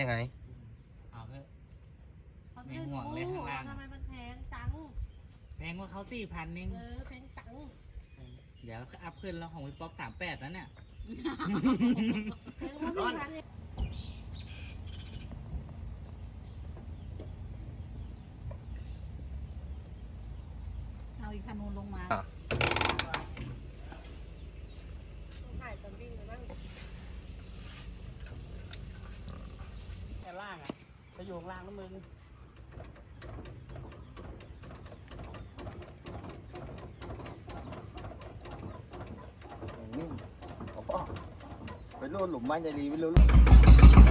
ยังไง เอาเถอะไม่ห่วงเลยข้างล่างทำไมมันแพงจังแพงกว่าเขาสี่พันเองเออแพงจังเดี๋ยวอัพขึ้นแล้วของพี่ป๊อปสามแปดแล้วเนี่ยแพงกว่าสี่พันเองเอาอีกคันนูนลงมาอะถ่ายตอนวิ่งเลยบ้าง แต่ล่างอะจะอยู่ข้างล่างนะมึงนิ่มเอาป่ะไปโดนหลุมบ้านใจดีไปโดนหลุม